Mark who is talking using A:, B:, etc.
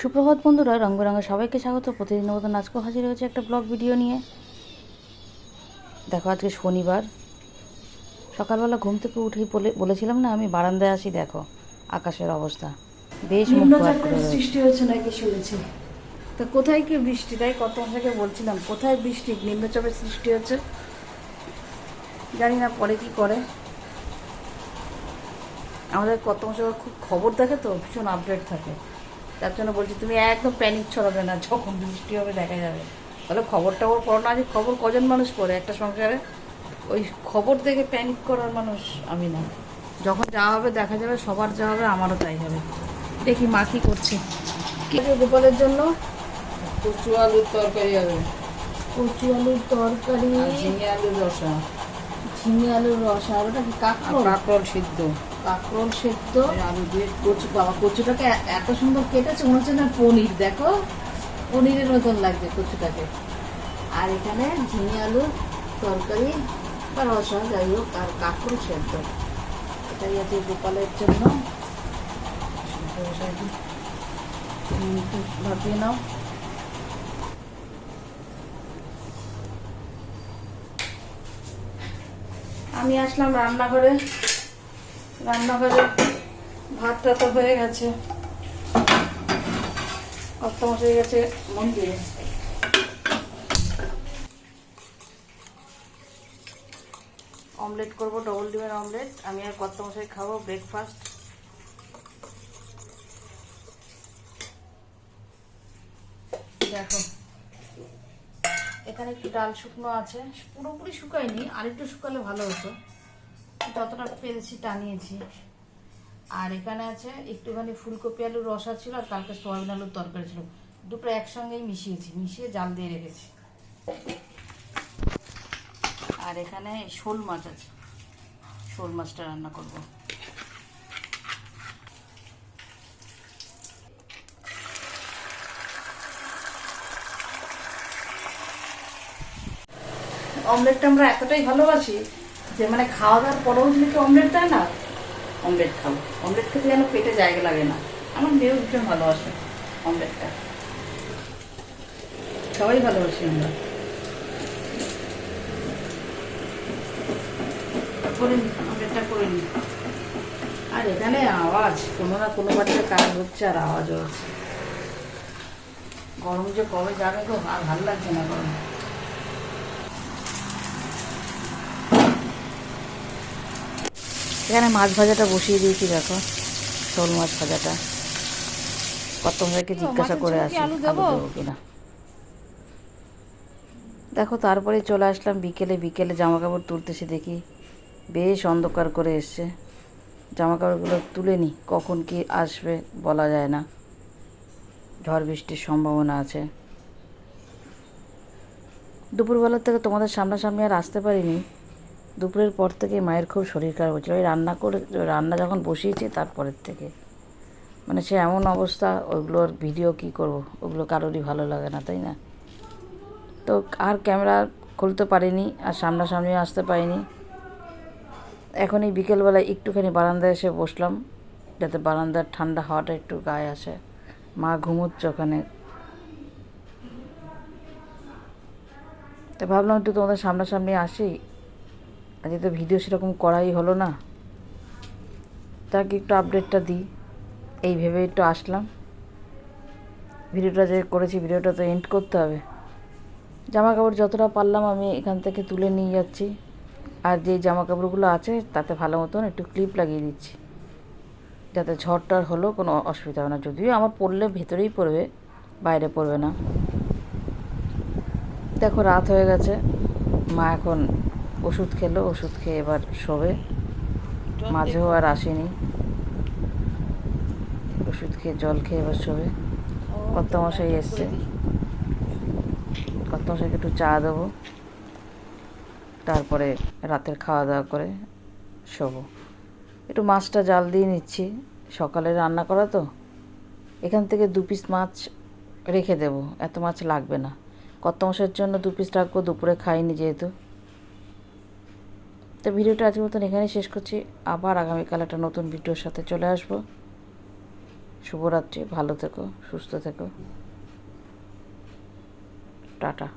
A: সুপ্রভাত বন্ধুরা রঙ বেরঙে সবাইকে স্বাগত। প্রতিদিন মতো আজকেও হাজির হয়েছে একটা ব্লগ ভিডিও নিয়ে। দেখো আজকে শনিবার। সকালবেলা ঘুম থেকে উঠেই বলে বলেছিলাম না আমি বারান্দায় আসি দেখো আকাশের অবস্থা। বেশ।
B: সৃষ্টি হয়েছে নাকি শুনেছি? তা কোথায় কি বৃষ্টি? তাই কত থেকে বলছিলাম কোথায় বৃষ্টি? নিম্নচাপের সৃষ্টি হচ্ছে? জানি না পরে কি করে। আমাদের কত খুব খবর দেখে তো ভীষণ আপডেট থাকে। তার জন্য বলছি তুমি একদম প্যানিক ছড়াবে না যখন বৃষ্টি হবে দেখা যাবে। তাহলে খবর টবর পড়ো না আজ খবর কজন মানুষ পড়ে? একটা সংসারে ওই খবর দেখে প্যানিক করার মানুষ আমি না। যখন যা হবে দেখা যাবে সবার যা হবে আমারও তাই হবে। দেখি মা কি করছে। গোপালের জন্য?
C: কচু আলুর তরকারি হবে।
B: কচু আলুর তরকারি।
C: ঝিঙে আলুর রসা।
B: ঝিঙে আলুর রসা আর ওটা কি কাঁকরোল?
C: কাঁকরোল সিদ্ধ।
B: কাঁকরোল সেদ্ধ।
C: আলু দিয়ে
B: কচু বাবা, কচুটাকে এত সুন্দর কেটেছে, মনে হচ্ছে না পনির, দেখো। পনিরের মতন লাগছে কচুটাকে। আর এখানে ঝিঙে আলুর তরকারি বা রসা যাই হোক, আর কাঁকরোল সেদ্ধ। এটাই আছে গোপালের জন্য। ভাবিয়ে নাও। আমি আসলাম রান্নাঘরে। রান্নাঘরে ভাতটা তো হয়ে গেছে। কত হয়ে গেছে মন্দিরে। অমলেট করব ডবল ডিমের অমলেট। আমি আর কত মশাই খাব ব্রেকফাস্ট দেখো, এখানে একটু ডাল শুকনো আছে। পুরোপুরি শুকায়নি আর একটু শুকালে ভালো হতো। যতটা পেরেছি, টানিয়েছি। আর এখানে আছে একটুখানি ফুলকপি আলুর রসা ছিল আর কালকে সোয়াবিন আলুর তরকারি ছিল। দুটো একসঙ্গেই মিশিয়েছি, মিশিয়ে জাল দিয়ে রেখেছি। আর এখানে শোল মাছ আছে। শোল মাছটা রান্না করব। অমলেটটা আমরা এতটাই ভালোবাসি যে মানে খাওয়া দাওয়ার পরেও যদি কেউ অমলেট দেয় না অমলেট খাব। অমলেট খেতে যেন পেটে জায়গা লাগে না। আমার মেয়েও ভীষণ ভালোবাসে অমলেটটা সবাই ভালোবাসি আমরা। করে নি অমলেটটা করে নি আর এখানে আওয়াজ কোনো না কোনো বাড়িতে কাজ হচ্ছে আর আওয়াজও হচ্ছে গরম যে কবে যাবে গো? আর ভালো লাগছে না গরম।
A: এখানে মাছ ভাজাটা বসিয়ে দিয়েছি দেখো। শোল মাছ ভাজাটা। কত মেয়েকে জিজ্ঞাসা করে আসি আলু দেবো? কিনা। দেখো তারপরে চলে আসলাম বিকেলে বিকেলে জামা কাপড় তুলতেছি দেখি বেশ অন্ধকার করে এসছে। জামা কাপড়গুলো তুলে নি কখন কি আসবে বলা যায় না। ঝড় বৃষ্টির সম্ভাবনা আছে। দুপুরবেলার থেকে তোমাদের সামনাসামনি আর আসতে পারিনি। দুপুরের পর থেকে মায়ের খুব শরীর খারাপ হচ্ছিল ওই রান্না করে, রান্না যখন বসিয়েছি তারপরের থেকে। মানে সে এমন অবস্থা ওইগুলোর ভিডিও কি করব? ওগুলো কারোরই ভালো লাগে না, তাই না? তো আর ক্যামেরা খুলতে পারিনি, আর সামনাসামনি আসতে পারিনি। এখন এই বিকেলবেলায় একটুখানি বারান্দায় এসে বসলাম, যাতে বারান্দার ঠান্ডা হাওয়াটা একটু গায়ে আসে। মা ঘুমোচ্ছে ওখানে। তো ভাবলাম একটু তোমাদের সামনাসামনি আসি আজকে তো ভিডিও সেরকম করাই হলো না। তাকে একটু আপডেটটা দিই। এই ভেবে একটু আসলাম। ভিডিওটা যে করেছি, ভিডিওটা তো এন্ড করতে হবে। জামা কাপড় যতটা পারলাম আমি এখান থেকে তুলে নিয়ে যাচ্ছি। আর যে জামা কাপড়গুলো আছে, তাতে ভালো মতন একটু ক্লিপ লাগিয়ে দিচ্ছি। যাতে ঝড়টার হলেও কোনো অসুবিধা হবে না। যদিও আমার পরলে ভেতরেই পড়বে, বাইরে পড়বে না। দেখো, রাত হয়ে গেছে। মা এখন ওষুধ খেলো ওষুধ খেয়ে এবার শোবে। মাঝেও আর আসেনি। ওষুধ খেয়ে জল খেয়ে এবার শোবে। কত মশাই এসছে। কত মশাইকে একটু চা দেবো। তারপরে রাতের খাওয়া দাওয়া করে শোবো। একটু মাছটা জাল দিয়ে নিচ্ছি। সকালে রান্না করা তো। এখান থেকে দু পিস মাছ রেখে দেবো। এত মাছ লাগবে না। কত মাসের জন্য দু পিস রাখব। দুপুরে খাইনি যেহেতু। তো ভিডিওটা আজকের মতন এখানে শেষ করছি। আবার আগামীকাল একটা নতুন ভিডিওর সাথে চলে আসব। শুভরাত্রি, ভালো থেকো, সুস্থ থেকো। টাটা।